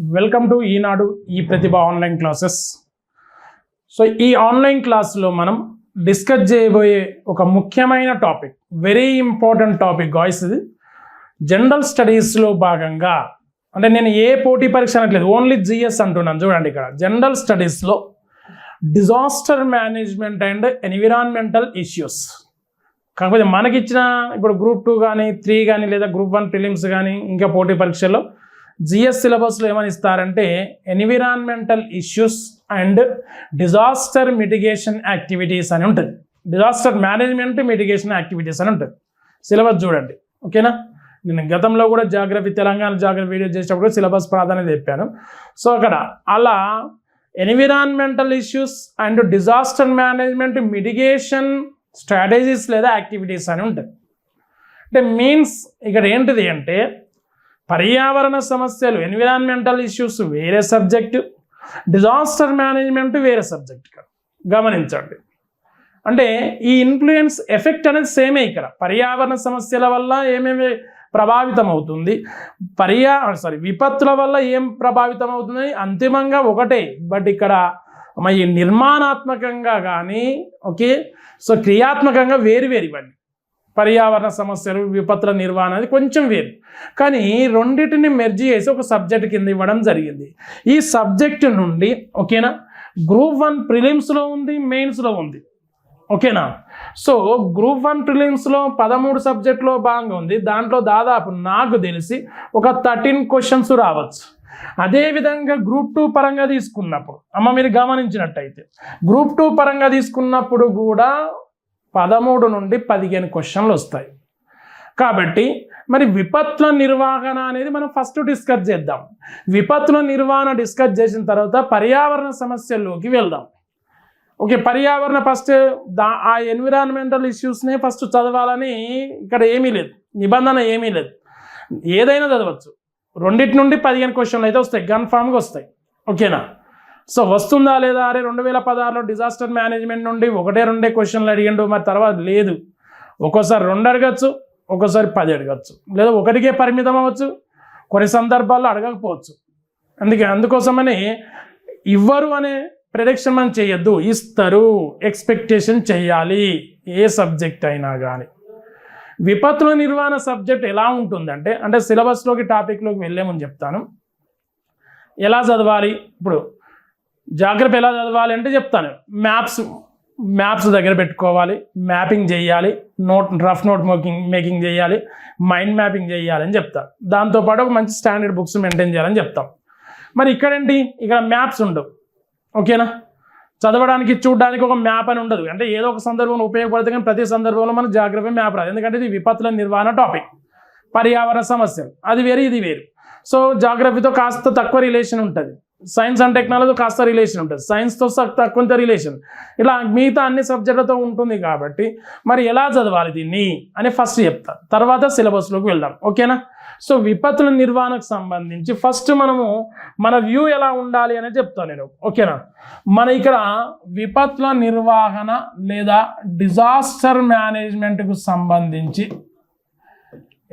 Welcome to Eenadu ఈ Pratibha online classes so ఈ online క్లాస్లో మనం డిస్కస్ చేయబోయే ఒక ముఖ్యమైన topic very important topic guys ఇది జనరల్ స్టడీస్లో భాగంగా అంటే నేను ఏ పోటీ పరీక్ష అనట్లేదు ఓన్లీ జిఎస్ అంటున్నాను చూడండి ఇక్కడ. జనరల్ స్టడీస్లో disaster management and environmental issues కాకపోతే మనకిచ్చిన ఇప్పుడు గ్రూప్ టూ కానీ త్రీ కానీ లేదా గ్రూప్ వన్ ఫిలిమ్స్ కానీ ఇంకా పోటీ పరీక్షల్లో జిఎస్ సిలబస్లో ఏమని ఇస్తారంటే environmental issues and disaster mitigation activities అని ఉంటుంది. డిజాస్టర్ మేనేజ్మెంట్ మిటిగేషన్ యాక్టివిటీస్ అని ఉంటుంది. సిలబస్ చూడండి. ఓకేనా? నేను గతంలో కూడా జాగ్రఫీ తెలంగాణ జాగ్రఫీ వీడియో చేసేటప్పుడు సిలబస్ ప్రాధాన్యత చెప్పాను. సో అక్కడ అలా environmental issues and disaster management mitigation strategies లేదా యాక్టివిటీస్ అని ఉంటుంది. అంటే మీన్స్ ఇక్కడ ఏంటిది అంటే పర్యావరణ సమస్యలు ఎన్విరాన్మెంటల్ ఇష్యూస్ వేరే సబ్జెక్టు డిజాస్టర్ మేనేజ్మెంట్ వేరే సబ్జెక్ట్ గమనించండి. అంటే ఈ ఇన్ఫ్లుయెన్స్ ఎఫెక్ట్ అనేది సేమే ఇక్కడ. పర్యావరణ సమస్యల వల్ల ఏమేమి ప్రభావితం అవుతుంది పర్యా సారీ విపత్తుల వల్ల ఏం ప్రభావితం అవుతుంది అంతిమంగా ఒకటే. బట్ ఇక్కడ మరి నిర్మాణాత్మకంగా కానీ ఓకే? సో క్రియాత్మకంగా వేరు వేరు ఇవన్నీ. పర్యావరణ సమస్యలు విపత్తుల నిర్వహణ అది కొంచెం వేరు. కానీ రెండింటిని మెర్జీ చేసి ఒక సబ్జెక్ట్ కింద ఇవ్వడం జరిగింది. ఈ సబ్జెక్ట్ నుండి ఓకేనా? గ్రూప్ వన్ ప్రిలిమ్స్లో ఉంది మెయిన్స్లో ఉంది. ఓకేనా? సో గ్రూప్ వన్ ప్రిలిమ్స్లో పదమూడు సబ్జెక్టులో భాగంగా ఉంది. దాంట్లో దాదాపు నాకు తెలిసి ఒక థర్టీన్ క్వశ్చన్స్ రావచ్చు. అదేవిధంగా గ్రూప్ టూ పరంగా తీసుకున్నప్పుడు అమ్మ మీరు గమనించినట్టయితే గ్రూప్ టూ పరంగా తీసుకున్నప్పుడు కూడా పదమూడు నుండి పదిహేను క్వశ్చన్లు వస్తాయి. కాబట్టి మరి విపత్తుల నిర్వహణ అనేది మనం ఫస్ట్ డిస్కస్ చేద్దాం. విపత్తుల నిర్వహణ డిస్కస్ చేసిన తర్వాత పర్యావరణ సమస్యల్లోకి వెళ్దాం. ఓకే పర్యావరణ ఫస్ట్ దా ఆ ఎన్విరాన్మెంటల్ ఇష్యూస్నే ఫస్ట్ చదవాలని ఇక్కడ ఏమీ లేదు. నిబంధన ఏమీ లేదు. ఏదైనా చదవచ్చు. రెండింటి నుండి పదిహేను క్వశ్చన్లు అయితే వస్తాయి. కన్ఫామ్గా వస్తాయి. ఓకేనా? సో వస్తుందా లేదా అరే రెండు వేల పదహారులో డిజాస్టర్ మేనేజ్మెంట్ నుండి ఒకటే రెండే క్వశ్చన్లు అడిగిండు మరి తర్వాత లేదు. ఒక్కోసారి రెండు అడగచ్చు ఒక్కోసారి పది అడగచ్చు లేదా ఒకటికే పరిమితం అవ్వచ్చు కొన్ని సందర్భాల్లో అడగకపోవచ్చు. అందుకే అందుకోసమని ఇవ్వరు అనే ప్రిడిక్షన్ మనం చేయొద్దు ఇస్తారు ఎక్స్పెక్టేషన్ చేయాలి ఏ సబ్జెక్ట్ అయినా కానీ విపత్తుల నిర్వహణ సబ్జెక్ట్ ఎలా ఉంటుందంటే అంటే సిలబస్లోకి టాపిక్లోకి వెళ్ళేమని చెప్తాను. ఎలా చదవాలి? ఇప్పుడు జాగ్రత్త ఎలా చదవాలి అంటే చెప్తాను. మ్యాప్స్ మ్యాప్స్ దగ్గర పెట్టుకోవాలి. మ్యాపింగ్ చేయాలి. Note rough note making making చేయాలి. మైండ్ మ్యాపింగ్ చేయాలి అని చెప్తాను దాంతోపాటు ఒక మంచి స్టాండర్డ్ బుక్స్ మెయింటైన్ చేయాలని చెప్తాం. మరి ఇక్కడేంటి? ఇక్కడ మ్యాప్స్ ఉండవు. ఓకేనా? చదవడానికి చూడడానికి ఒక మ్యాప్ అని ఉండదు. అంటే ఏదో ఒక సందర్భంలో ఉపయోగపడుతుంది కానీ ప్రతి సందర్భంలో మనం జాగ్రఫీ మ్యాప్ రాదు. ఎందుకంటే ఇది విపత్తుల నిర్వహణ టాపిక్ పర్యావరణ సమస్యలు. అది వేరు ఇది వేరు. సో జాగ్రఫీతో కాస్త తక్కువ రిలేషన్ ఉంటుంది. సైన్స్ అండ్ టెక్నాలజీ కాస్త రిలేషన్ ఉంటుంది. సైన్స్తో తక్కువంత రిలేషన్ ఇలా మిగతా అన్ని సబ్జెక్టులతో ఉంటుంది కాబట్టి మరి ఎలా చదవాలి దీన్ని అని ఫస్ట్ చెప్తా. తర్వాత సిలబస్లోకి వెళ్దాం. ఓకేనా సో విపత్తుల నిర్వహణకు సంబంధించి ఫస్ట్ మనము మన వ్యూ ఎలా ఉండాలి అనేది చెప్తాను నేను. ఓకేనా మన ఇక్కడ విపత్తుల నిర్వహణ లేదా డిజాస్టర్ మేనేజ్మెంట్కు సంబంధించి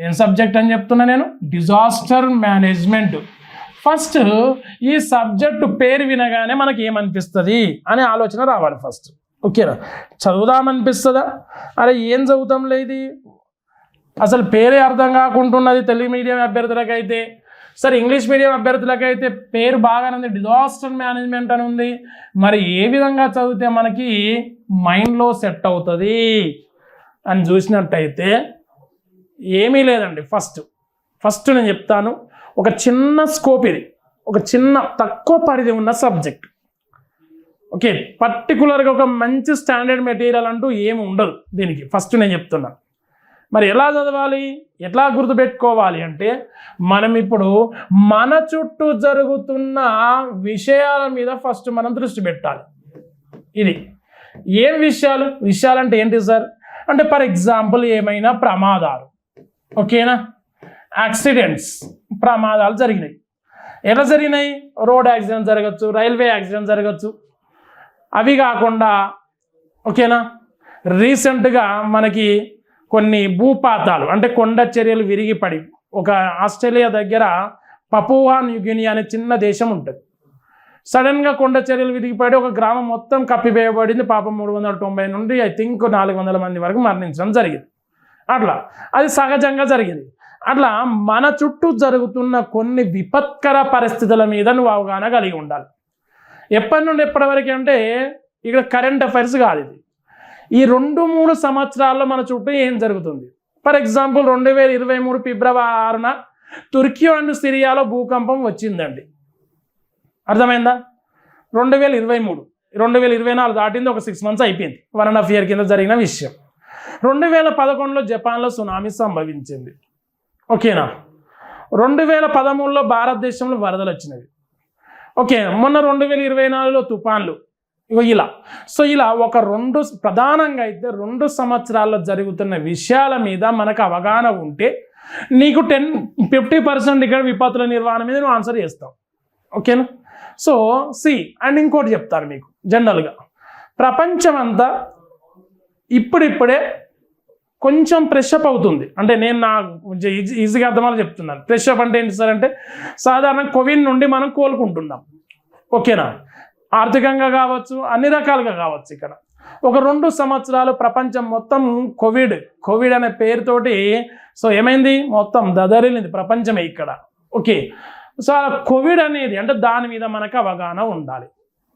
ఏం సబ్జెక్ట్ అని చెప్తున్నా నేను? డిజాస్టర్ మేనేజ్మెంట్ ఫస్ట్ ఈ సబ్జెక్టు పేరు వినగానే మనకి ఏమనిపిస్తుంది అనే ఆలోచన రావాలి ఫస్ట్. ఓకేనా? చదువుదామనిపిస్తుందా? అరే ఏం చదువుతాం లేదు అసలు పేరే అర్థం కాకుంటున్నది తెలుగు మీడియం అభ్యర్థులకైతే. సరే ఇంగ్లీష్ మీడియం అభ్యర్థులకైతే పేరు బాగానే ఉంది. డిజాస్టర్ మేనేజ్మెంట్ అని ఉంది. మరి ఏ విధంగా చదివితే మనకి మైండ్లో సెట్ అవుతుంది అని చూసినట్టయితే ఏమీ లేదండి ఫస్ట్. ఫస్ట్ నేను చెప్తాను. ఒక చిన్న స్కోప్ ఇది. ఒక చిన్న తక్కువ పరిధి ఉన్న సబ్జెక్ట్ ఓకే పర్టికులర్గా ఒక మంచి స్టాండర్డ్ మెటీరియల్ అంటూ ఏమి ఉండదు దీనికి. ఫస్ట్ నేను చెప్తున్నా. మరి ఎలా చదవాలి? ఎట్లా గుర్తుపెట్టుకోవాలి అంటే మనం ఇప్పుడు మన చుట్టూ జరుగుతున్న విషయాల మీద ఫస్ట్ మనం దృష్టి పెట్టాలి. ఇది. ఏం విషయాలు? విషయాలు అంటే ఏంటి సార్ అంటే ఫర్ ఎగ్జాంపుల్ ఏమైనా ప్రమాదాలు. ఓకేనా యాక్సిడెంట్స్ ప్రమాదాలు జరిగినాయి. ఎలా జరిగినాయి? రోడ్ యాక్సిడెంట్ జరగచ్చు రైల్వే యాక్సిడెంట్ జరగచ్చు. అవి కాకుండా ఓకేనా? రీసెంట్గా మనకి కొన్ని భూపాతాలు అంటే కొండ చర్యలు విరిగిపడి ఒక ఆస్ట్రేలియా దగ్గర పపువా యుగిని అనే చిన్న దేశం ఉంటుంది. సడన్గా కొండ చర్యలు విరిగిపడి ఒక గ్రామం మొత్తం కప్పివేయబడింది. పాపం మూడు వందల తొంభై నుండి ఐ థింక్ నాలుగు వందల మంది వరకు మరణించడం జరిగింది. అట్లా. అది సహజంగా జరిగింది. అట్లా మన చుట్టూ జరుగుతున్న కొన్ని విపత్కర పరిస్థితుల మీద నువ్వు అవగాహన కలిగి ఉండాలి. ఎప్పటి నుండి ఎప్పటి వరకు అంటే ఇక్కడ కరెంట్ అఫైర్స్ కాదు ఇది. ఈ రెండు మూడు సంవత్సరాల్లో మన చుట్టూ ఏం జరుగుతుంది? ఫర్ ఎగ్జాంపుల్ రెండు వేల ఇరవై మూడు ఫిబ్రవరి ఆరున తుర్కీ అండ్ సిరియాలో భూకంపం వచ్చిందండి. అర్థమైందా? రెండు వేల ఇరవై మూడు. రెండు వేల ఇరవై నాలుగు దాటింది ఒక సిక్స్ మంత్స్ అయిపోయింది. వన్ అండ్ హాఫ్ ఇయర్ కింద జరిగిన విషయం. రెండు వేల పదకొండులో జపాన్లో సునామీ సంభవించింది. ఓకేనా? రెండు వేల పదమూడులో భారతదేశంలో వరదలు వచ్చినవి. ఓకే మొన్న రెండు వేల ఇరవై నాలుగులో తుఫాన్లు. ఇగో ఇలా. సో ఇలా ఒక రెండు ప్రధానంగా అయితే రెండు సంవత్సరాల్లో జరుగుతున్న విషయాల మీద మనకు అవగాహన ఉంటే నీకు టెన్ ఫిఫ్టీ పర్సెంట్ ఇక్కడ విపత్తుల నిర్వహణ మీద నువ్వు ఆన్సర్ చేస్తావు. ఓకేనా? సో సి అండ్ ఇంకోటి చెప్తాను మీకు జనరల్గా. ప్రపంచం అంతా ఇప్పుడిప్పుడే కొంచెం ప్రెషప్ అవుతుంది. అంటే నేను నా ఈజీ ఈజీగా అర్థమాలు చెప్తున్నాను. ప్రెషప్ అంటే ఏంటి సార్ అంటే సాధారణ కోవిడ్ నుండి మనం కోలుకుంటున్నాం. ఓకేనా? ఆర్థికంగా కావచ్చు అన్ని రకాలుగా కావచ్చు ఇక్కడ. ఒక రెండు సంవత్సరాలు ప్రపంచం మొత్తం కోవిడ్ కోవిడ్ అనే పేరుతోటి సో ఏమైంది? మొత్తం దదరిలింది ప్రపంచమే ఇక్కడ. ఓకే? సో కోవిడ్ అనేది అంటే దాని మీద మనకు అవగాహన ఉండాలి.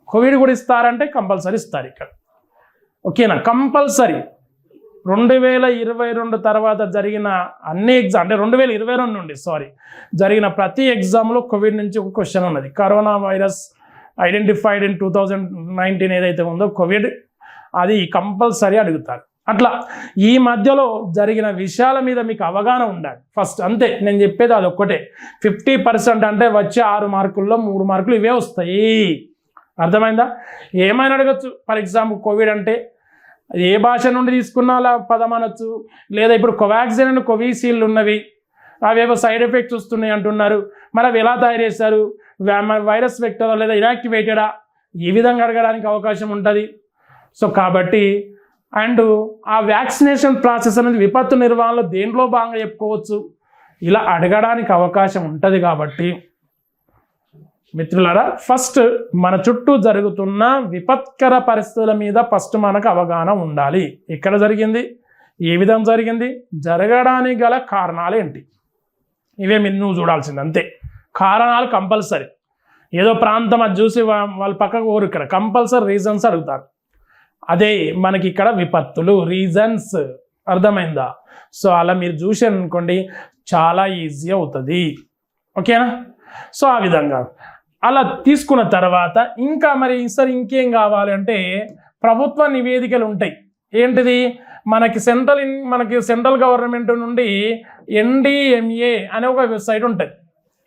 కోవిడ్ కూడా ఇస్తారంటే కంపల్సరీ ఇస్తారు ఇక్కడ. ఓకేనా? కంపల్సరీ. రెండు వేల ఇరవై రెండు తర్వాత జరిగిన అన్ని ఎగ్జామ్ అంటే రెండు వేల ఇరవై రెండు నుండి సారీ జరిగిన ప్రతి ఎగ్జామ్లో కోవిడ్ నుంచి ఒక క్వశ్చన్ ఉన్నది. Corona virus identified in two thousand nineteen ఏదైతే ఉందో కోవిడ్ అది కంపల్సరీ అడుగుతారు. అట్లా ఈ మధ్యలో జరిగిన విషయాల మీద మీకు అవగాహన ఉండాలి. ఫస్ట్ అంతే నేను చెప్పేది అది ఒక్కటే ఫిఫ్టీ పర్సెంట్ అంటే వచ్చే ఆరు మార్కుల్లో మూడు మార్కులు ఇవే వస్తాయి. అర్థమైందా? ఏమైనా అడగచ్చు? ఫర్ ఎగ్జాంపుల్ కోవిడ్ అంటే ఏ భాష నుండి తీసుకున్నా అలా పదం అనొచ్చు. లేదా ఇప్పుడు కోవాక్సిన్ అండ్ కోవిషీల్డ్ ఉన్నవి. అవేవో సైడ్ ఎఫెక్ట్స్ వస్తున్నాయి అంటున్నారు. మరి అవి ఎలా తయారు చేశారు వైరస్ వెక్టరా లేదా ఇనాక్టివేటెడా ఈ విధంగా అడగడానికి అవకాశం ఉంటుంది. సో కాబట్టి అండ్ ఆ వ్యాక్సినేషన్ ప్రాసెస్ అనేది విపత్తు నిర్వహణలో దేంట్లో భాగంగా చెప్పుకోవచ్చు? ఇలా అడగడానికి అవకాశం ఉంటుంది కాబట్టి. మిత్రులారా ఫస్ట్ మన చుట్టూ జరుగుతున్న విపత్కర పరిస్థితుల మీద ఫస్ట్ మనకు అవగాహన ఉండాలి. ఎక్కడ జరిగింది? ఏ విధంగా జరిగింది? జరగడానికి గల కారణాలు ఏంటి? ఇవే మీరు నువ్వు చూడాల్సింది అంతే. కారణాలు కంపల్సరీ. ఏదో ప్రాంతం అది చూసి వాళ్ళ పక్కకు ఊరు ఇక్కడ. కంపల్సరీ రీజన్స్ అడుగుతారు. అదే మనకి ఇక్కడ విపత్తులు రీజన్స్ అర్థమైందా? సో అలా మీరు చూసారనుకోండి చాలా ఈజీ అవుతుంది. ఓకేనా? సో ఆ విధంగా. అలా తీసుకున్న తర్వాత ఇంకా మరి సార్ ఇంకేం కావాలి అంటే ప్రభుత్వ నివేదికలు ఉంటాయి. ఏంటిది? మనకి సెంట్రల్ మనకి సెంట్రల్ గవర్నమెంట్ నుండి ఎన్డిఎంఏ అనే ఒక వెబ్సైట్ ఉంటుంది.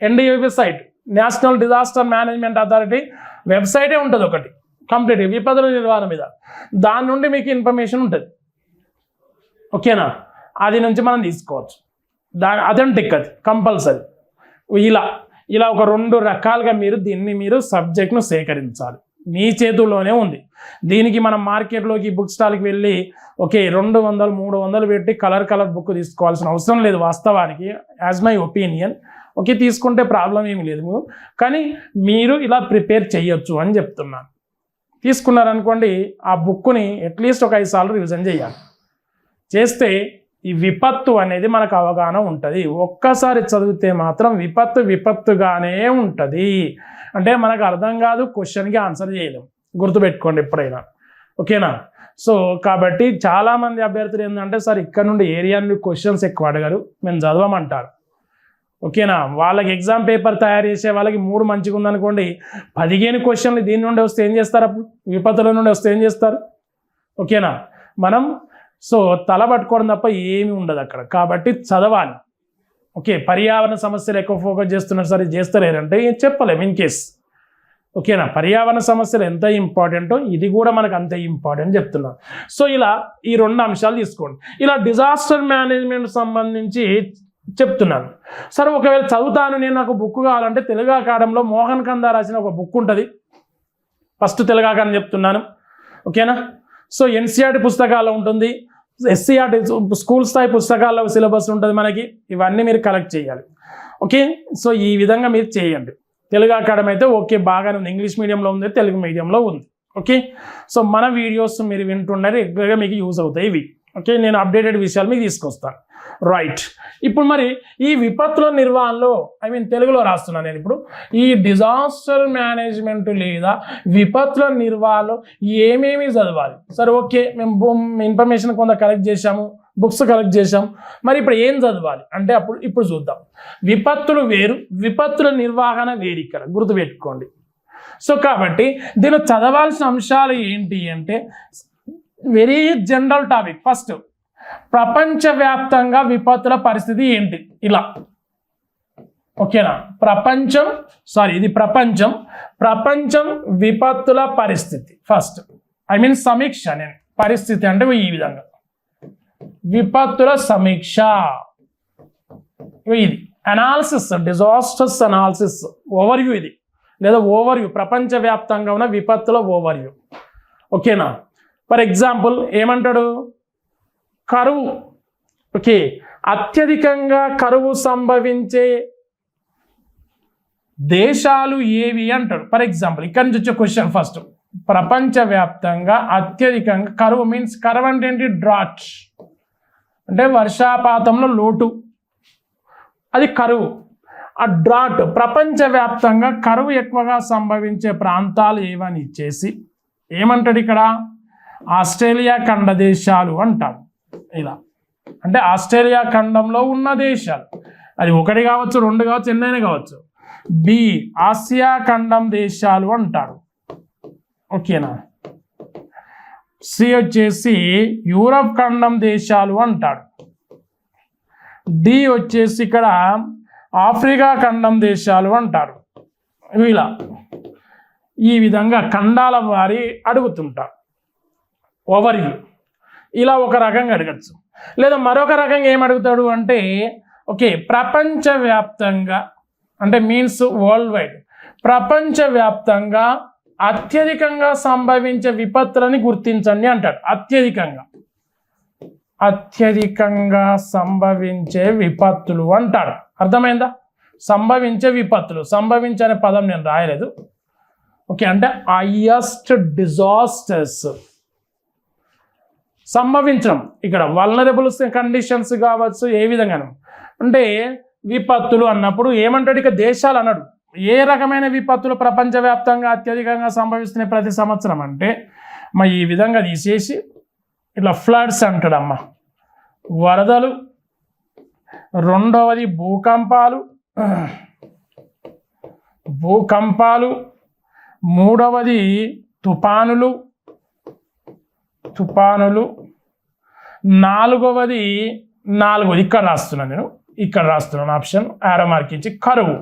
NDA website national disaster management authority వెబ్సైటే ఉంటుంది ఒకటి. కంప్లీట్ విపదల నిర్వహణ మీద. దాని నుండి మీకు ఇన్ఫర్మేషన్ ఉంటుంది. ఓకేనా? అది నుంచి మనం తీసుకోవచ్చు. దా అథెంటిక్ అది కంపల్సరీ. ఇలా ఇలా ఒక రెండు రకాలుగా మీరు దీన్ని మీరు సబ్జెక్ట్ను సేకరించాలి. మీ చేతుల్లోనే ఉంది. దీనికి మనం మార్కెట్లోకి బుక్ స్టాల్కి వెళ్ళి ఓకే రెండు వందలు మూడు వందలు పెట్టి కలర్ కలర్ బుక్ తీసుకోవాల్సిన అవసరం లేదు వాస్తవానికి యాజ్ మై ఒపీనియన్. ఓకే తీసుకుంటే ప్రాబ్లం ఏమి లేదు. కానీ మీరు ఇలా ప్రిపేర్ చేయొచ్చు అని చెప్తున్నాను. తీసుకున్నారనుకోండి ఆ బుక్ని అట్లీస్ట్ ఒక ఐదు సార్లు రివిజన్ చేయాలి. చేస్తే ఈ విపత్తు అనేది మనకు అవగాహన ఉంటుంది. ఒక్కసారి చదివితే మాత్రం విపత్తు విపత్తుగానే ఉంటుంది. అంటే మనకు అర్థం కాదు క్వశ్చన్కి ఆన్సర్ చేయలేము గుర్తుపెట్టుకోండి ఎప్పుడైనా. ఓకేనా? సో కాబట్టి చాలామంది అభ్యర్థులు ఏంటంటే సార్ ఇక్కడ నుండి ఏరియా నుండి క్వశ్చన్స్ ఎక్కువ అడగరు. మేము చదవమంటారు. ఓకేనా? వాళ్ళకి ఎగ్జామ్ పేపర్ తయారు చేసే వాళ్ళకి మూడు మంచిగా ఉందనుకోండి పదిహేను క్వశ్చన్లు దీని నుండి వస్తే ఏం చేస్తారు అప్పుడు? విపత్తుల నుండి వస్తే ఏం చేస్తారు? ఓకేనా? మనం సో తల పట్టుకోవడం తప్ప ఏమి ఉండదు అక్కడ. కాబట్టి చదవాలి. ఓకే పర్యావరణ సమస్యలు ఎక్కువ ఫోకస్ చేస్తున్నారు సరే చేస్తలేరంటే చెప్పలేము ఇన్ కేస్ ఓకేనా? పర్యావరణ సమస్యలు ఎంత ఇంపార్టెంటో ఇది కూడా మనకు అంతే ఇంపార్టెంట్ చెప్తున్నాను సో ఇలా ఈ రెండు అంశాలు తీసుకోండి. ఇలా డిజాస్టర్ మేనేజ్మెంట్ సంబంధించి చెప్తున్నాను. సరే ఒకవేళ చదువుతాను నేను నాకు బుక్ కావాలంటే తెలుగు అకాడంలో మోహన్ కందా రాసిన ఒక బుక్ ఉంటుంది. ఫస్ట్ తెలుగు అకాడమీ చెప్తున్నాను. ఓకేనా? సో ఎన్సీఆర్టీ పుస్తకాలు ఉంటుంది. ఎస్సీఆర్టీ స్కూల్ స్థాయి పుస్తకాల్లో సిలబస్ ఉంటుంది మనకి ఇవన్నీ మీరు కలెక్ట్ చేయాలి. ఓకే సో ఈ విధంగా మీరు చేయండి. తెలుగు అకాడమీ అయితే ఓకే బాగానే ఉంది. ఇంగ్లీష్ మీడియంలో ఉంది తెలుగు మీడియంలో ఉంది. ఓకే సో మన వీడియోస్ మీరు వింటుండే రెగ్యులర్గా మీకు యూజ్ అవుతాయి ఇవి. ఓకే నేను అప్డేటెడ్ విషయాలు మీకు తీసుకొస్తాను. రైట్ ఇప్పుడు మరి ఈ విపత్తుల నిర్వహణలో ఐ మీన్ తెలుగులో రాస్తున్నాను నేను ఇప్పుడు ఈ డిజాస్టర్ మేనేజ్మెంట్ లేదా విపత్తుల నిర్వహణలో ఏమేమి చదవాలి? సరే ఓకే మేము ఇన్ఫర్మేషన్ కొంత కలెక్ట్ చేశాము బుక్స్ కలెక్ట్ చేశాం మరి ఇప్పుడు ఏం చదవాలి? అంటే అప్పుడు ఇప్పుడు చూద్దాం. విపత్తులు వేరు విపత్తుల నిర్వహణ వేరు ఇక్కడ గుర్తుపెట్టుకోండి. సో కాబట్టి దీనిలో చదవాల్సిన అంశాలు ఏంటి అంటే వెరీ జనరల్ టాపిక్ ఫస్ట్ ప్రపంచవ్యాప్తంగా విపత్తుల పరిస్థితి ఏంటి? ఇలా. ఓకేనా? ప్రపంచం సారీ ఇది ప్రపంచం. ప్రపంచం విపత్తుల పరిస్థితి. ఫస్ట్ ఐ మీన్ సమీక్ష నేను పరిస్థితి అంటే ఈ విధంగా. విపత్తుల సమీక్ష. ఇది. అనాలిసిస్ డిజాస్టర్స్ అనాలిసిస్ ఓవర్వ్యూ ఇది. లేదా ఓవర్వ్యూ ప్రపంచవ్యాప్తంగా ఉన్న విపత్తుల ఓవర్వ్యూ ఓకేనా? ఫర్ ఎగ్జాంపుల్ ఏమంటాడు? కరువు. ఓకే. అత్యధికంగా కరువు సంభవించే దేశాలు ఏవి అంటాడు ఫర్ ఎగ్జాంపుల్ ఇక్కడ నుంచి వచ్చే క్వశ్చన్ ఫస్ట్. ప్రపంచవ్యాప్తంగా అత్యధికంగా కరువు మీన్స్ కరువు అంటే ఏంటి? డ్రాట్ అంటే వర్షాపాతంలో లోటు. అది కరువు. ఆ డ్రాట్ ప్రపంచవ్యాప్తంగా కరువు ఎక్కువగా సంభవించే ప్రాంతాలు ఏవని ఇచ్చేసి ఏమంటాడు ఇక్కడ? ఆస్ట్రేలియా ఖండ దేశాలు అంటాడు ఇలా. అంటే ఆస్ట్రేలియా ఖండంలో ఉన్న దేశాలు. అది ఒకటి కావచ్చు రెండు కావచ్చు ఎన్నైనా కావచ్చు. బి ఆసియా ఖండం దేశాలు అంటారు. ఓకేనా? సి వచ్చేసి యూరప్ ఖండం దేశాలు అంటాడు డి వచ్చేసి ఇక్కడ ఆఫ్రికా ఖండం దేశాలు అంటారు. ఇలా. ఈ విధంగా ఖండాల వారి అడుగుతుంటారు. ఓవర్వ్యూ ఇలా ఒక రకంగా అడగచ్చు. లేదా మరొక రకంగా ఏం అడుగుతాడు అంటే ఓకే ప్రపంచవ్యాప్తంగా అంటే మీన్స్ వరల్డ్ వైడ్ ప్రపంచవ్యాప్తంగా అత్యధికంగా సంభవించే విపత్తులని గుర్తించండి అంటాడు. అత్యధికంగా. అత్యధికంగా సంభవించే విపత్తులు అంటాడు. అర్థమైందా? సంభవించే విపత్తులు. సంభవించే పదం నేను రాయలేదు. ఓకే అంటే హైయెస్ట్ డిజాస్టర్స్ సంభవించడం. ఇక్కడ వల్నరబుల్ కండిషన్స్ కావచ్చు ఏ విధంగాను. అంటే విపత్తులు అన్నప్పుడు ఏమంటాడు? ఇక దేశాలు అన్నాడు ఏ రకమైన విపత్తులు ప్రపంచవ్యాప్తంగా అత్యధికంగా సంభవిస్తున్నాయి ప్రతి సంవత్సరం అంటే మా ఈ విధంగా తీసేసి ఇట్లా ఫ్లడ్స్ అంటాడమ్మ. వరదలు రెండవది భూకంపాలు భూకంపాలు మూడవది తుఫానులు తుఫానులు నాలుగవది నాలుగవది ఇక్కడ రాస్తున్నాను నేను. ఇక్కడ రాస్తున్నాను ఆప్షన్ ఆరో మార్కించి కరువు.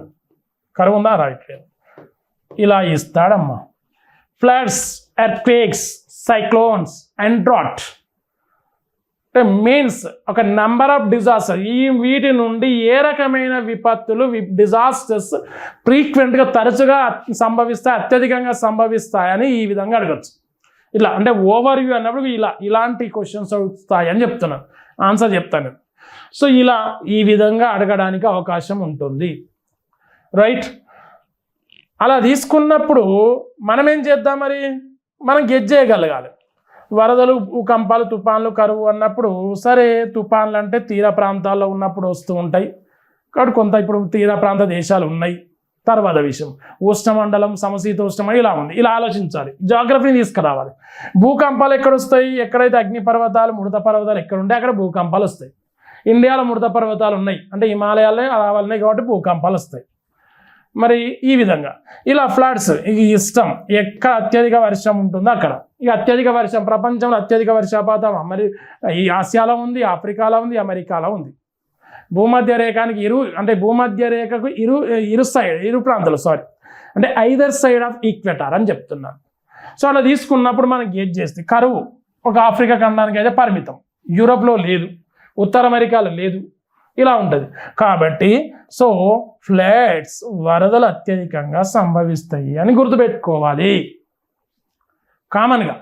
కరువు ఉందా? రాయట్లేదు ఇలా ఇస్తాడమ్మా. Floods earthquakes cyclones and drought అంటే మీన్స్ ఒక నెంబర్ ఆఫ్ డిజాస్టర్ ఈ వీటి నుండి ఏ రకమైన విపత్తులు డిజాస్టర్స్ ఫ్రీక్వెంట్గా తరచుగా సంభవిస్తాయి అత్యధికంగా సంభవిస్తాయని ఈ విధంగా అడగచ్చు. ఇలా అంటే ఓవర్ వ్యూ అన్నప్పుడు ఇలా ఇలాంటి క్వశ్చన్స్ వస్తాయని చెప్తున్నాను ఆన్సర్ చెప్తాను. సో ఇలా ఈ విధంగా అడగడానికి అవకాశం ఉంటుంది. రైట్ అలా తీసుకున్నప్పుడు మనం ఏం చేద్దాం మరి? మనం గెజ్ చేయగలగాలి. వరదలు భూకంపాలు తుఫాన్లు కరువు అన్నప్పుడు సరే తుఫాన్లు అంటే తీర ప్రాంతాల్లో ఉన్నప్పుడు వస్తూ ఉంటాయి. కాబట్టి కొంత ఇప్పుడు తీర ప్రాంత దేశాలు ఉన్నాయి. తర్వాత విషయం. ఉష్ణమండలం సమశీతోష్ణం ఇలా ఉంది. ఇలా ఆలోచించాలి. జాగ్రఫీని తీసుకురావాలి. భూకంపాలు ఎక్కడొస్తాయి? ఎక్కడైతే అగ్నిపర్వతాలు మృత పర్వతాలు ఎక్కడుంటే అక్కడ భూకంపాలు వస్తాయి. ఇండియాలో మృత పర్వతాలు ఉన్నాయి. అంటే హిమాలయాలే అలా ఉన్నాయి కాబట్టి భూకంపాలు వస్తాయి. మరి ఈ విధంగా. ఇలా ఫ్లాట్స్ ఇది ఇష్టం ఎక్కడ అత్యధిక వర్షం ఉంటుందో అక్కడ. ఇక అత్యధిక వర్షం ప్రపంచంలో అత్యధిక వర్షపాతం. మరి ఈ ఆసియాలో ఉంది ఆఫ్రికాలో ఉంది అమెరికాలో ఉంది. భూమధ్య రేఖానికి ఇరు అంటే భూమధ్య రేఖకు ఇరు ఇరు సైడ్ ఇరు ప్రాంతాలు సారీ అంటే ఐదర్ సైడ్ ఆఫ్ ఈక్వెటార్ అని చెప్తున్నాను సో అలా తీసుకున్నప్పుడు మనం గేట్ చేస్తే కరువు ఒక ఆఫ్రికా ఖండానికి అయితే పరిమితం. యూరోప్లో లేదు. ఉత్తర అమెరికాలో లేదు. ఇలా ఉంటుంది. కాబట్టి సో ఫ్లాట్స్ వరదలు అత్యధికంగా సంభవిస్తాయి అని గుర్తుపెట్టుకోవాలి. కామన్గా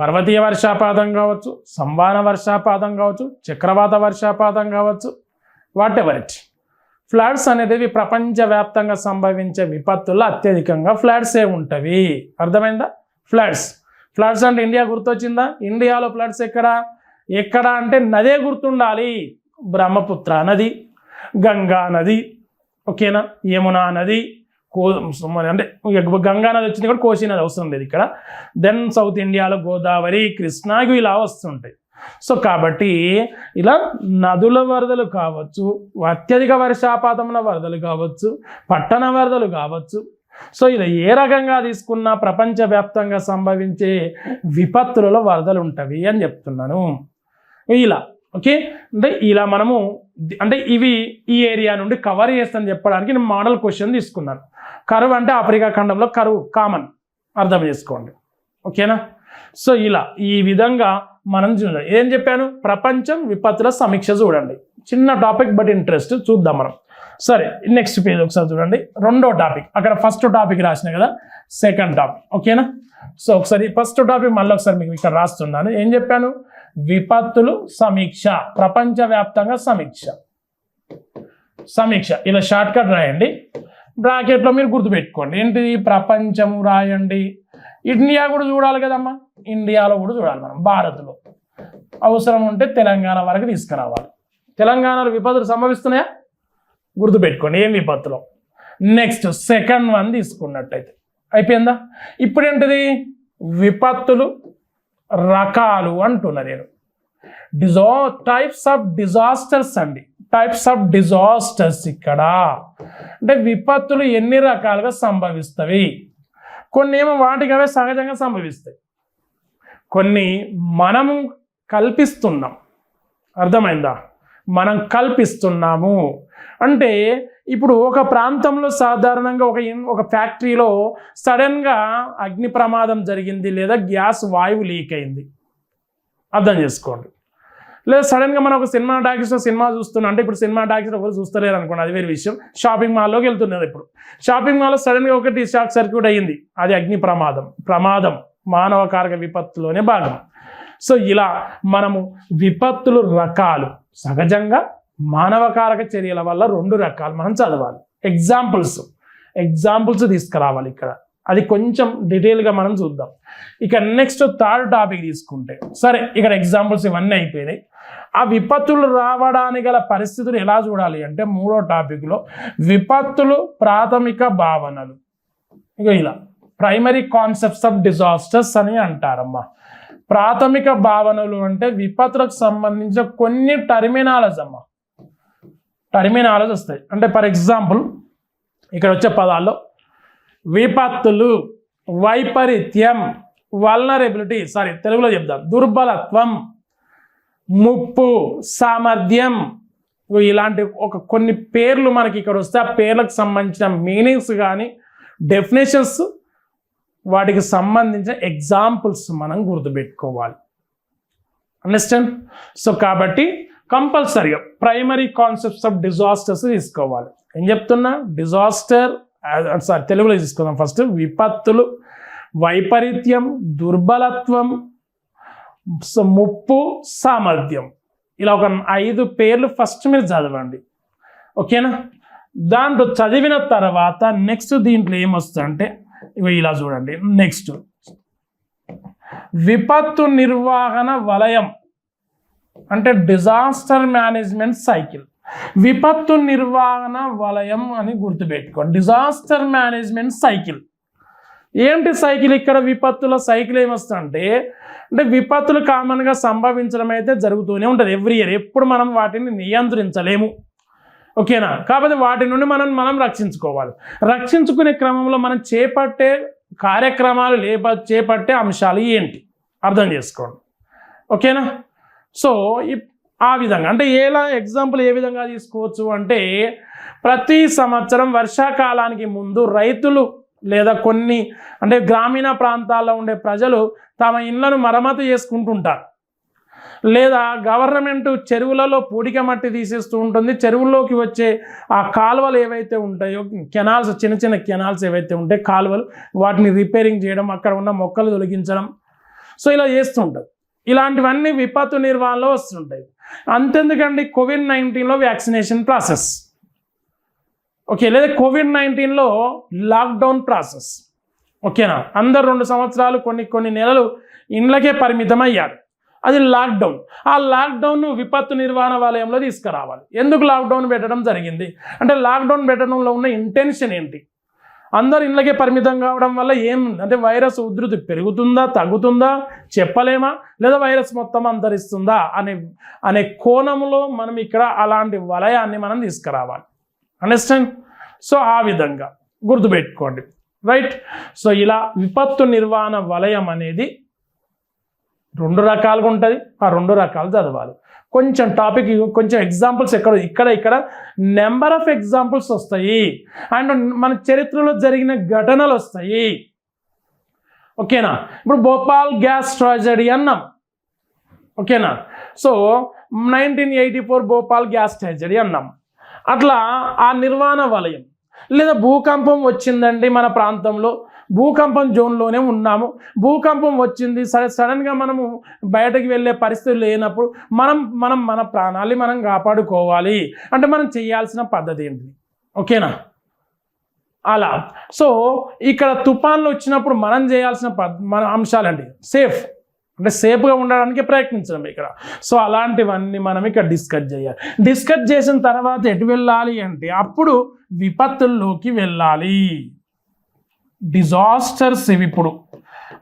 పర్వతీయ వర్షాపాతం కావచ్చు సంవాన వర్షాపాతం కావచ్చు చక్రవాత వర్షాపాతం కావచ్చు వాట్ ఎవర్ ఇట్. ఫ్లడ్స్ అనేటివి ప్రపంచవ్యాప్తంగా సంభవించే విపత్తుల్లో అత్యధికంగా ఫ్లడ్సే ఉంటవి. అర్థమైందా? ఫ్లడ్స్ ఫ్లడ్స్ అంటే ఇండియా గుర్తొచ్చిందా? ఇండియాలో ఫ్లడ్స్ ఎక్కడ? ఎక్కడ అంటే నదే గుర్తుండాలి. బ్రహ్మపుత్ర నది గంగా నది ఓకేనా? యమునా నది కో అంటే గంగా నది వచ్చింది కూడా కోశీ నది అవసరం లేదు ఇక్కడ. దెన్ సౌత్ ఇండియాలో గోదావరి కృష్ణా ఇలా వస్తుంటాయి. సో కాబట్టి ఇలా నదుల వరదలు కావచ్చు అత్యధిక వర్షాపాతమున వరదలు కావచ్చు పట్టణ వరదలు కావచ్చు. సో ఇలా ఏ రకంగా తీసుకున్నా ప్రపంచవ్యాప్తంగా సంభవించే విపత్తులలో వరదలు ఉంటవి అని చెప్తున్నాను. ఇలా ఓకే? అంటే ఇలా మనము అంటే ఇవి ఈ ఏరియా నుండి కవర్ చేస్తాను చెప్పడానికి నేను మోడల్ క్వశ్చన్ తీసుకున్నాను. కరువు అంటే ఆఫ్రికా ఖండంలో కరువు కామన్. అర్థం చేసుకోండి. ఓకేనా? సో ఇలా ఈ విధంగా మనం చూడాలి ఏం చెప్పాను? ప్రపంచం విపత్తుల సమీక్ష చూడండి. చిన్న టాపిక్ బట్ ఇంట్రెస్ట్ చూద్దాం మనం. సరే నెక్స్ట్ పేజ్ ఒకసారి చూడండి. రెండో టాపిక్ అక్కడ ఫస్ట్ టాపిక్ రాసిన కదా? సెకండ్ టాపిక్ ఓకేనా సో ఒకసారి ఫస్ట్ టాపిక్ మళ్ళీ ఒకసారి మీకు ఇక్కడ రాస్తున్నాను. ఏం చెప్పాను? విపత్తులు సమీక్ష. ప్రపంచవ్యాప్తంగా సమీక్ష. సమీక్ష. ఇలా షార్ట్ కట్ రాయండి బ్రాకెట్లో మీరు గుర్తుపెట్టుకోండి. ఏంటిది? ప్రపంచము రాయండి. ఇండియా కూడా చూడాలి కదమ్మా. ఇండియాలో కూడా చూడాలి మనం భారత్లో. అవసరం ఉంటే తెలంగాణ వరకు తీసుకురావాలి. తెలంగాణలో విపత్తులు సంభవిస్తున్నాయా? గుర్తుపెట్టుకోండి ఏం విపత్తులో? నెక్స్ట్ సెకండ్ వన్ తీసుకున్నట్టయితే. అయిపోయిందా? ఇప్పుడు ఏంటిది విపత్తులు రకాలు అంటున్నా నేను. డిజా టైప్స్ ఆఫ్ డిజాస్టర్స్ అండి. టైప్స్ ఆఫ్ డిజాస్టర్స్ ఇక్కడ. అంటే విపత్తులు ఎన్ని రకాలుగా సంభవిస్తవి? కొన్ని ఏమో వాటికి అవే సహజంగా సంభవిస్తాయి. కొన్ని మనము కల్పిస్తున్నాం. అర్థమైందా? మనం కల్పిస్తున్నాము. అంటే ఇప్పుడు ఒక ప్రాంతంలో సాధారణంగా ఒక ఒక ఫ్యాక్టరీలో సడన్గా అగ్ని ప్రమాదం జరిగింది లేదా గ్యాస్ వాయువు లీక్ అయింది. అర్థం చేసుకోండి. లేదా సడన్గా మనం ఒక సినిమా టాకీస్లో సినిమా చూస్తున్నాం అంటే ఇప్పుడు సినిమా టాకీస్లో ఎవరు చూస్తలేరు అనుకోండి అది వేరే విషయం. షాపింగ్ మాల్లోకి వెళ్తున్నారు ఇప్పుడు. షాపింగ్ మాల్లో సడన్గా ఒకటి షాక్ సర్క్యూట్ అయ్యింది. అది అగ్ని ప్రమాదం. ప్రమాదం. మానవ కారక విపత్తులోనే భాగం. సో ఇలా మనము విపత్తులు రకాలు. సహజంగా మానవకారక చర్యల వల్ల రెండు రకాలు మనం చదవాలి. ఎగ్జాంపుల్స్ ఎగ్జాంపుల్స్ తీసుకురావాలి ఇక్కడ. అది కొంచెం డీటెయిల్గా మనం చూద్దాం. ఇక నెక్స్ట్ థర్డ్ టాపిక్ తీసుకుంటే. సరే ఇక్కడ ఎగ్జాంపుల్స్ ఇవన్నీ అయిపోయినాయి. ఆ విపత్తులు రావడానికి గల పరిస్థితులు ఎలా చూడాలి అంటే మూడో టాపిక్లో విపత్తులు ప్రాథమిక భావనలు. ఇక ఇలా ప్రైమరీ కాన్సెప్ట్స్ ఆఫ్ డిజాస్టర్స్ అని అంటారమ్మా. ప్రాథమిక భావనలు అంటే విపత్తులకు సంబంధించిన కొన్ని టర్మినాలజీ అమ్మా. టర్మినాలజీ వస్తాయి. అంటే ఫర్ ఎగ్జాంపుల్ ఇక్కడ వచ్చే పదాల్లో విపత్తులు వైపరీత్యం వల్నరబిలిటీ సారీ తెలుగులో చెప్దాం దుర్బలత్వం ముప్పు సామర్థ్యం. ఇలాంటి ఒక కొన్ని పేర్లు మనకి ఇక్కడ వస్తే ఆ పేర్లకు సంబంధించిన మీనింగ్స్ కానీ డెఫినేషన్స్ వాటికి సంబంధించిన ఎగ్జాంపుల్స్ మనం గుర్తుపెట్టుకోవాలి. అండర్స్టాండ్ సో కాబట్టి కంపల్సరీగా ప్రైమరీ కాన్సెప్ట్స్ ఆఫ్ డిజాస్టర్స్ తీసుకోవాలి. ఏం చెప్తున్నా? డిజాస్టర్ సారీ తెలుగులో తీసుకుందాం ఫస్ట్. విపత్తులు వైపరీత్యం దుర్బలత్వం ముప్పు సామర్థ్యం. ఇలా ఒక ఐదు పేర్లు ఫస్ట్ మీరు చదవండి. ఓకేనా? దాంట్లో చదివిన తర్వాత నెక్స్ట్ దీంట్లో ఏమొస్తుందంటే ఇవి ఇలా చూడండి. నెక్స్ట్ విపత్తు నిర్వహణ వలయం అంటే డిజాస్టర్ మేనేజ్మెంట్ సైకిల్ విపత్తు నిర్వహణ వలయం అని గుర్తుపెట్టుకోండి. డిజాస్టర్ మేనేజ్మెంట్ సైకిల్ ఏంటి సైకిల్ ఇక్కడ విపత్తుల సైకిల్ ఏమొస్తుందంటే అంటే విపత్తులు కామన్గా సంభవించడం అయితే జరుగుతూనే ఉంటుంది. ఎవ్రీ ఇయర్ ఎప్పుడు మనం వాటిని నియంత్రించలేము. ఓకేనా? కాకపోతే వాటి నుండి మనం మనం రక్షించుకోవాలి. రక్షించుకునే క్రమంలో మనం చేపట్టే కార్యక్రమాలు లేప చేపట్టే అంశాలు ఏంటి? అర్థం చేసుకోండి. ఓకేనా? సో ఇప్- ఆ విధంగా అంటే ఎలా ఎగ్జాంపుల్ ఏ విధంగా తీసుకోవచ్చు అంటే ప్రతి సంవత్సరం వర్షాకాలానికి ముందు రైతులు లేదా కొన్ని అంటే గ్రామీణ ప్రాంతాల్లో ఉండే ప్రజలు తమ ఇళ్ళను మరమ్మతు చేసుకుంటుంటారు. లేదా గవర్నమెంట్ చెరువులలో పూడిక మట్టి తీసేస్తూ ఉంటుంది. చెరువుల్లోకి వచ్చే ఆ కాలువలు ఏవైతే ఉంటాయో కెనాల్స్ చిన్న చిన్న కెనాల్స్ ఏవైతే ఉంటాయో కాలువలు వాటిని రిపేరింగ్ చేయడం అక్కడ ఉన్న మొక్కలు తొలగించడం. సో ఇలా చేస్తుంటారు ఇలాంటివన్నీ విపత్తు నిర్వహణలో వస్తుంటాయి. అంతెందుకండి? కోవిడ్ నైన్టీన్లో వ్యాక్సినేషన్ ప్రాసెస్. ఓకే లేదా కోవిడ్ నైన్టీన్లో లాక్డౌన్ ప్రాసెస్ ఓకేనా అందరు రెండు సంవత్సరాలు కొన్ని కొన్ని నెలలు ఇండ్లకే పరిమితమయ్యారు. అది లాక్డౌన్ ఆ లాక్డౌన్ను విపత్తు నిర్వహణ వలయంలో తీసుకురావాలి. ఎందుకు లాక్డౌన్ పెట్టడం జరిగింది? అంటే లాక్డౌన్ పెట్టడంలో ఉన్న ఇంటెన్షన్ ఏంటి? అందరు ఇళ్ళకే పరిమితం కావడం వల్ల ఏం అంటే వైరస్ ఉధృతి పెరుగుతుందా తగ్గుతుందా చెప్పలేమా? లేదా వైరస్ మొత్తం అంతరిస్తుందా అనే అనే కోణంలో మనం ఇక్కడ అలాంటి వలయాన్ని మనం తీసుకురావాలి. అండర్స్టాండ్ సో ఆ విధంగా గుర్తుపెట్టుకోండి. రైట్ సో ఇలా విపత్తు నిర్వహణ వలయం అనేది రెండు రకాలుగా ఉంటుంది. ఆ రెండు రకాలు చదవాలి. కొంచెం టాపిక్ కొంచెం ఎగ్జాంపుల్స్ ఎక్కడ ఇక్కడ ఇక్కడ నెంబర్ ఆఫ్ ఎగ్జాంపుల్స్ వస్తాయి. అండ్ మన చరిత్రలో జరిగిన ఘటనలు వస్తాయి. ఓకేనా ఇప్పుడు భోపాల్ గ్యాస్ ట్రాజడీ అన్నాం. ఓకేనా so nineteen eighty four Bhopal gas tragedy అన్నాం. అట్లా ఆ నిర్వాణ వలయం లేదా భూకంపం వచ్చిందండి మన ప్రాంతంలో. భూకంపం జోన్లోనే ఉన్నాము. భూకంపం వచ్చింది. సరే సడన్గా మనము బయటకు వెళ్ళే పరిస్థితి లేనప్పుడు మనం మనం మన ప్రాణాలని మనం కాపాడుకోవాలి. అంటే మనం చేయాల్సిన పద్ధతి ఏంటి? ఓకేనా? అలా. సో ఇక్కడ తుఫాన్లు వచ్చినప్పుడు మనం చేయాల్సిన మన అంశాలండి. సేఫ్. అంటే సేఫ్గా ఉండడానికి ప్రయత్నించడం ఇక్కడ. సో అలాంటివన్నీ మనం ఇక్కడ డిస్కస్ చేయాలి. డిస్కస్ చేసిన తర్వాత ఎటు వెళ్ళాలి అంటే అప్పుడు విపత్తుల్లోకి వెళ్ళాలి. డిజాస్టర్స్ ఇవి ఇప్పుడు.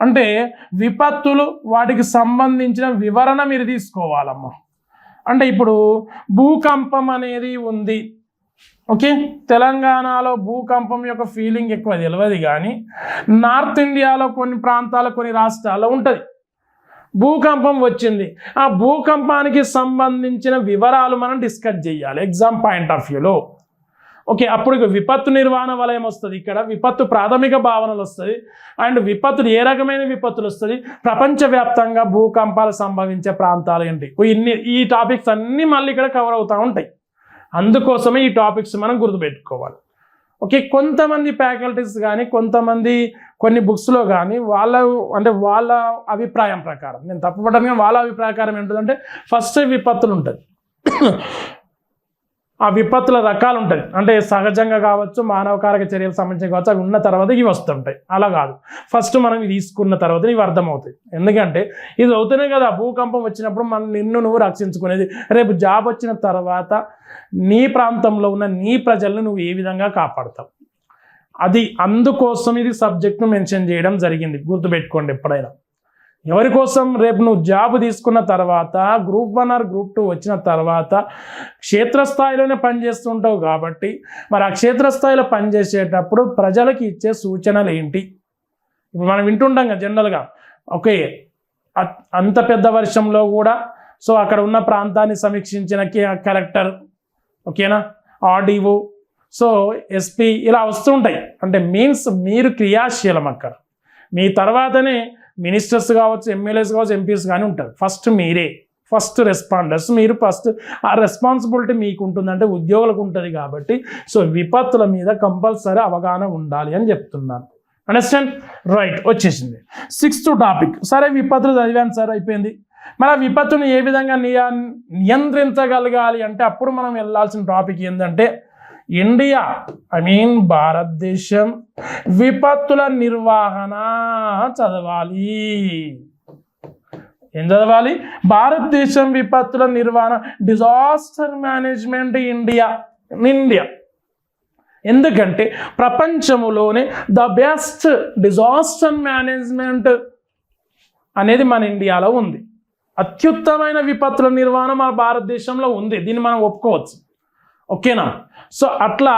అంటే విపత్తులు వాటికి సంబంధించిన వివరణ మీరు తీసుకోవాలమ్మా. అంటే ఇప్పుడు భూకంపం అనేది ఉంది. ఓకే? తెలంగాణలో భూకంపం యొక్క ఫీలింగ్ ఎక్కువ తెలియదు కానీ నార్త్ ఇండియాలో కొన్ని ప్రాంతాల కొన్ని రాష్ట్రాల్లో ఉంటుంది. భూకంపం వచ్చింది. ఆ భూకంపానికి సంబంధించిన వివరాలు మనం డిస్కస్ చేయాలి. ఎగ్జామ్ పాయింట్ ఆఫ్ వ్యూలో ఓకే అప్పుడు విపత్తు నిర్వహణ వలయం వస్తుంది. ఇక్కడ విపత్తు ప్రాథమిక భావనలు వస్తుంది. అండ్ విపత్తులు ఏ రకమైన విపత్తులు వస్తుంది? ప్రపంచవ్యాప్తంగా భూకంపాలు సంభవించే ప్రాంతాలు ఏంటి? ఇన్ని ఈ టాపిక్స్ అన్నీ మళ్ళీ ఇక్కడ కవర్ అవుతూ ఉంటాయి. అందుకోసమే ఈ టాపిక్స్ మనం గుర్తుపెట్టుకోవాలి. ఓకే కొంతమంది ఫ్యాకల్టీస్ కానీ కొంతమంది కొన్ని బుక్స్లో కానీ వాళ్ళ అంటే వాళ్ళ అభిప్రాయం ప్రకారం. నేను తప్పుపడ్డాను కానీ వాళ్ళ అభిప్రాయం ఏంటంటే ఫస్ట్ విపత్తులు ఉంటుంది. ఆ విపత్తుల రకాలు ఉంటాయి అంటే సహజంగా కావచ్చు మానవకారక చర్యలకు సంబంధించి కావచ్చు అవి ఉన్న తర్వాత ఇవి వస్తుంటాయి. అలా కాదు. ఫస్ట్ మనం ఇవి తీసుకున్న తర్వాత ఇవి అర్థమవుతాయి. ఎందుకంటే ఇది అవుతూనే కదా భూకంపం వచ్చినప్పుడు మనం నిన్ను నువ్వు రక్షించుకునేది. రేపు జాబ్ వచ్చిన తర్వాత నీ ప్రాంతంలో ఉన్న నీ ప్రజలను నువ్వు ఏ విధంగా కాపాడతావు? అది అందుకోసం ఇది సబ్జెక్ట్ను మెన్షన్ చేయడం జరిగింది. గుర్తుపెట్టుకోండి ఎప్పుడైనా. ఎవరి కోసం రేపు నువ్వు జాబ్ తీసుకున్న తర్వాత group one or group two వచ్చిన తర్వాత క్షేత్రస్థాయిలోనే పనిచేస్తుంటావు కాబట్టి మరి ఆ క్షేత్రస్థాయిలో పనిచేసేటప్పుడు ప్రజలకు ఇచ్చే సూచనలు ఏంటి? ఇప్పుడు మనం వింటుంటాం కదా జనరల్గా. ఓకే అంత పెద్ద వర్షంలో కూడా సో అక్కడ ఉన్న ప్రాంతాన్ని సమీక్షించిన కలెక్టర్ ఓకేనా? ఆర్డీఓ సో ఎస్పీ ఇలా వస్తుంటాయి అంటే మీన్స్ మీరు క్రియాశీలం అక్కడ మీ తర్వాతనే మినిస్టర్స్ కావచ్చు ఎమ్మెల్యేస్ కావచ్చు ఎంపీస్ కానీ ఉంటారు. ఫస్ట్ మీరే. ఫస్ట్ రెస్పాండర్స్ మీరు ఫస్ట్ ఆ రెస్పాన్సిబిలిటీ మీకు ఉంటుందంటే ఉద్యోగులకు ఉంటుంది కాబట్టి సో విపత్తుల మీద కంపల్సరీ అవగాహన ఉండాలి అని చెప్తున్నాను. అండర్స్టాండ్ రైట్ వచ్చేసింది. సిక్స్త్ టాపిక్ సరే విపత్తులు చదివాను సార్ అయిపోయింది. మరి ఆ విపత్తును ఏ విధంగా నియ నియంత్రించగలగాలి అంటే అప్పుడు మనం వెళ్ళాల్సిన టాపిక్ ఏంటంటే ఇండియా ఐ మీన్ భారతదేశం విపత్తుల నిర్వహణ చదవాలి. ఏం చదవాలి? భారతదేశం విపత్తుల నిర్వహణ డిజాస్టర్ మేనేజ్మెంట్ ఇండియా ఇండియా ఎందుకంటే ప్రపంచంలోనే ద బెస్ట్ డిజాస్టర్ మేనేజ్మెంట్ అనేది మన ఇండియాలో ఉంది. అత్యుత్తమైన విపత్తుల నిర్వహణ మన భారతదేశంలో ఉంది. దీన్ని మనం ఒప్పుకోవచ్చు. ఓకేనా? సో అట్లా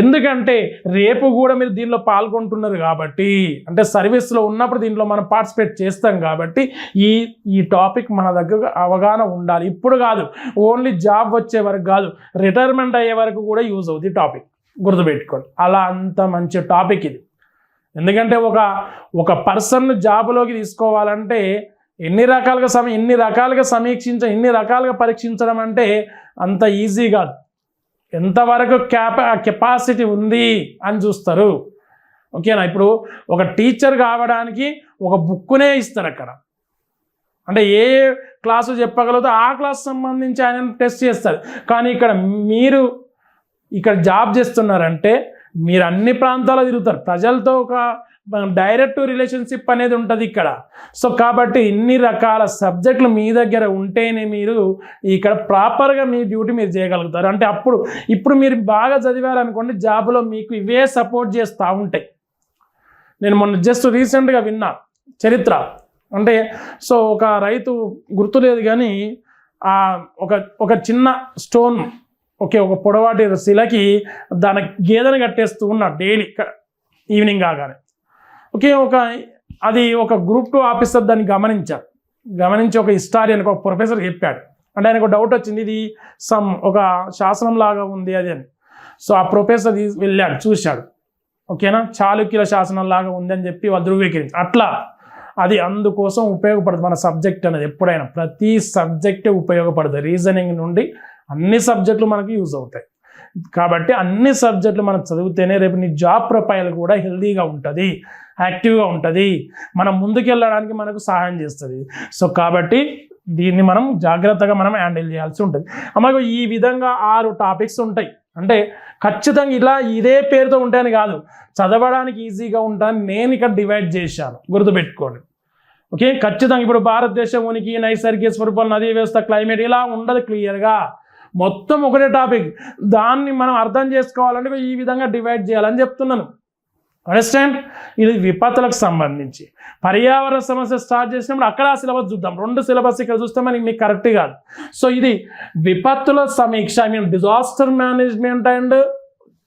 ఎందుకంటే రేపు కూడా మీరు దీనిలో పాల్గొంటున్నారు కాబట్టి అంటే సర్వీస్లో ఉన్నప్పుడు దీంట్లో మనం పార్టిసిపేట్ చేస్తాం కాబట్టి ఈ ఈ టాపిక్ మన దగ్గర అవగాహన ఉండాలి. ఇప్పుడు కాదు ఓన్లీ జాబ్ వచ్చే వరకు కాదు రిటైర్మెంట్ అయ్యే వరకు కూడా యూజ్ అవుతుంది టాపిక్. గుర్తుపెట్టుకోండి అలా అంత మంచి టాపిక్ ఇది. ఎందుకంటే ఒక ఒక పర్సన్ను జాబ్లోకి తీసుకోవాలంటే ఎన్ని రకాలుగా సమీ ఎన్ని రకాలుగా సమీక్షించ ఎన్ని రకాలుగా పరీక్షించడం అంటే అంత ఈజీ కాదు. ఎంతవరకు క్యాప కెపాసిటీ ఉంది అని చూస్తారు. ఓకేనా ఇప్పుడు ఒక టీచర్ కావడానికి ఒక బుక్కునే ఇస్తారు అక్కడ. అంటే ఏ క్లాసు చెప్పగలుగుతా ఆ క్లాస్ సంబంధించి ఆయన టెస్ట్ చేస్తారు. కానీ ఇక్కడ మీరు ఇక్కడ జాబ్ చేస్తున్నారంటే మీరు అన్ని ప్రాంతాల్లో తిరుగుతారు. ప్రజలతో ఒక డైరెక్ట్ రిలేషన్షిప్ అనేది ఉంటుంది ఇక్కడ. సో కాబట్టి ఇన్ని రకాల సబ్జెక్టులు మీ దగ్గర ఉంటేనే మీరు ఇక్కడ ప్రాపర్గా మీ డ్యూటీ మీరు చేయగలుగుతారు. అంటే అప్పుడు ఇప్పుడు మీరు బాగా చదివారనుకోండి జాబ్లో మీకు ఇవే సపోర్ట్ చేస్తూ ఉంటాయి. నేను మొన్న జస్ట్ రీసెంట్గా విన్నా చరిత్ర. అంటే సో ఒక రైతు గుర్తులేదు కానీ ఆ ఒక ఒక చిన్న స్టోన్ ఓకే ఒక పొడవాటి శిలకి దాని గేదెని కట్టేస్తూ ఉన్నాడు డైలీ ఈవినింగ్ కాగానే ఓకే ఒక అది ఒక గ్రూప్ టూ ఆఫీసర్ దాన్ని గమనించారు. గమనించి ఒక హిస్టారియన్ ఒక ప్రొఫెసర్ చెప్పాడు. అంటే ఆయనకు డౌట్ వచ్చింది ఇది సమ్ ఒక శాసనం లాగా ఉంది అది అని. సో ఆ ప్రొఫెసర్ వెళ్ళాడు చూశాడు. ఓకేనా? చాళుక్యుల శాసనం లాగా ఉంది అని చెప్పి వాళ్ళు ధృవీకరించి అట్లా అది అందుకోసం ఉపయోగపడుతుంది మన సబ్జెక్ట్ అనేది. ఎప్పుడైనా ప్రతి సబ్జెక్టే ఉపయోగపడుతుంది రీజనింగ్ నుండి అన్ని సబ్జెక్టులు మనకి యూజ్ అవుతాయి. కాబట్టి అన్ని సబ్జెక్టులు మనం చదివితేనే రేపు నీ జాబ్ ప్రొఫైల్ కూడా హెల్దీగా ఉంటుంది యాక్టివ్గా ఉంటుంది. మనం ముందుకెళ్ళడానికి మనకు సహాయం చేస్తుంది. సో కాబట్టి దీన్ని మనం జాగ్రత్తగా మనం హ్యాండిల్ చేయాల్సి ఉంటుంది. అమ్మకు ఈ విధంగా ఆరు టాపిక్స్ ఉంటాయి. అంటే ఖచ్చితంగా ఇలా ఇదే పేరుతో ఉంటాయని కాదు. చదవడానికి ఈజీగా ఉంటాయని నేను ఇక్కడ డివైడ్ చేశాను. గుర్తుపెట్టుకోండి. ఓకే? ఖచ్చితంగా ఇప్పుడు భారతదేశం ఉనికి నైసర్గిక స్వరూపాలు నదీ వ్యవస్థ క్లైమేట్ ఇలా ఉండదు క్లియర్గా. మొత్తం ఒకటే టాపిక్. దాన్ని మనం అర్థం చేసుకోవాలంటే ఈ విధంగా డివైడ్ చేయాలని చెప్తున్నాను. అండర్స్టాండ్ ఇది విపత్తులకు సంబంధించి. పర్యావరణ సమస్య స్టార్ట్ చేసినప్పుడు అక్కడ ఆ సిలబస్ చూద్దాం. రెండు సిలబస్ ఇక్కడ చూస్తే మనకి మీకు కరెక్ట్ కాదు. సో ఇది విపత్తుల సమీక్ష I mean disaster management and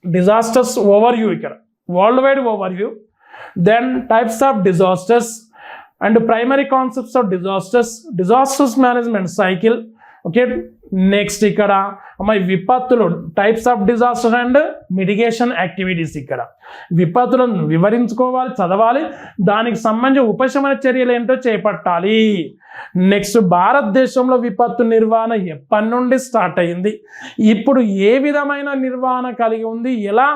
disasters overview ఇక్కడ. World wide overview then types of disasters and primary concepts of disasters disasters management cycle okay next ఇక్కడ అమ్మాయి విపత్తులు types of disaster and mitigation activities ఇక్కడ. విపత్తులను వివరించుకోవాలి చదవాలి. దానికి సంబంధించిన ఉపశమన చర్యలు ఏంటో చేపట్టాలి. నెక్స్ట్ భారతదేశంలో విపత్తు నిర్వహణ ఎప్పటి నుండి స్టార్ట్ అయింది? ఇప్పుడు ఏ విధమైన నిర్వహణ కలిగి ఉంది? ఎలా?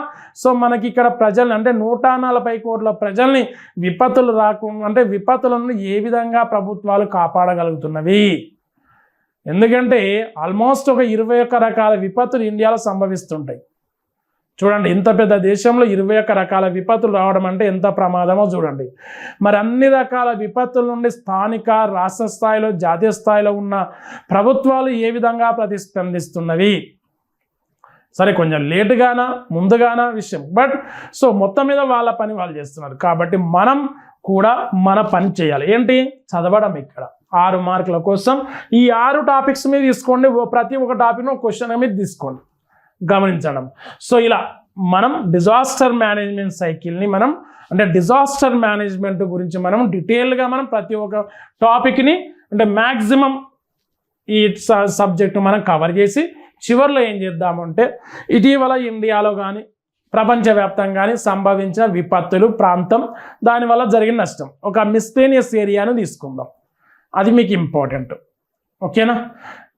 సో మనకి ఇక్కడ ప్రజల్ని అంటే నూట నలభై కోట్ల ప్రజల్ని విపత్తులు రాకుండా అంటే విపత్తులను ఏ విధంగా ప్రభుత్వాలు కాపాడగలుగుతున్నవి? ఎందుకంటే ఆల్మోస్ట్ ఒక ఇరవై ఒక్క రకాల విపత్తులు ఇండియాలో సంభవిస్తుంటాయి. చూడండి ఇంత పెద్ద దేశంలో ఇరవై ఒక్క రకాల విపత్తులు రావడం అంటే ఎంత ప్రమాదమో చూడండి. మరి అన్ని రకాల విపత్తుల నుండి స్థానిక రాష్ట్ర స్థాయిలో జాతీయ స్థాయిలో ఉన్న ప్రభుత్వాలు ఏ విధంగా ప్రతిస్పందిస్తున్నవి? సరే కొంచెం లేటుగానా ముందుగానా విషయం. బట్ సో మొత్తం మీద వాళ్ళ పని వాళ్ళు చేస్తున్నారు. కాబట్టి మనం కూడా మన పని చేయాలి. ఏంటి? చదవడం ఇక్కడ. ఆరు మార్కుల కోసం. ఈ ఆరు టాపిక్స్ మీద తీసుకోండి. ప్రతి ఒక్క టాపిక్ క్వశ్చన్ మీద తీసుకోండి. గమనించడం. సో ఇలా మనం డిజాస్టర్ మేనేజ్మెంట్ సైకిల్ని మనం అంటే డిజాస్టర్ మేనేజ్మెంట్ గురించి మనం డీటెయిల్గా మనం ప్రతి ఒక్క టాపిక్ని అంటే మ్యాక్సిమం ఈ సబ్జెక్టు మనం కవర్ చేసి చివరిలో ఏం చేద్దామంటే ఇటీవల ఇండియాలో కానీ ప్రపంచవ్యాప్తంగానే సంభవించిన విపత్తులు ప్రాంతం దానివల్ల జరిగిన నష్టం. ఒక మిస్టేనియస్ ఏరియాను తీసుకుందాం. అది మీకు ఇంపార్టెంట్ ఓకేనా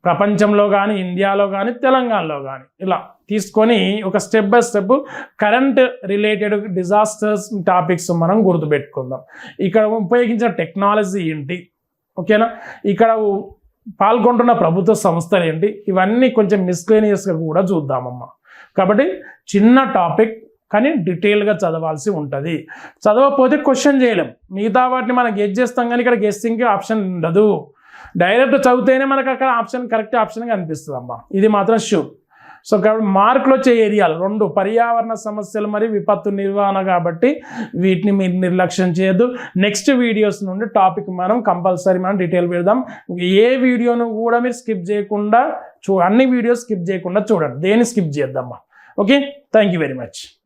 ప్రపంచంలో కానీ ఇండియాలో కానీ తెలంగాణలో కానీ ఇలా తీసుకొని ఒక step by step current related disasters topics మనం గుర్తుపెట్టుకుందాం. ఇక్కడ ఉపయోగించిన టెక్నాలజీ ఏంటి? ఓకేనా ఇక్కడ పాల్గొంటున్న ప్రభుత్వ సంస్థలు ఏంటి? ఇవన్నీ కొంచెం మిస్లేనియస్గా కూడా చూద్దామమ్మా. కాబట్టి చిన్న టాపిక్ కానీ డీటెయిల్గా చదవాల్సి ఉంటుంది. చదవకపోతే క్వశ్చన్ చేయలేం. మిగతా వాటిని మనం గెస్ చేస్తాం కానీ ఇక్కడ గెస్సింగ్కి ఆప్షన్ ఉండదు. డైరెక్ట్ చదివితేనే మనకు అక్కడ ఆప్షన్ కరెక్ట్ ఆప్షన్గా అనిపిస్తుంది అమ్మా ఇది మాత్రం షూర్. సో కాబట్టి మార్కులు వచ్చే ఏరియాలు రెండు పర్యావరణ సమస్యలు మరియు విపత్తు నిర్వహణ కాబట్టి వీటిని మీరు నిర్లక్ష్యం చేయొద్దు. నెక్స్ట్ వీడియోస్ నుండి టాపిక్ మనం కంపల్సరీ మనం డీటెయిల్ పెడదాం. ఏ వీడియోను కూడా మీరు స్కిప్ చేయకుండా చూ అన్ని వీడియోస్ స్కిప్ చేయకుండా చూడండి. దేని స్కిప్ చేద్దామా? Okay? Thank you very much.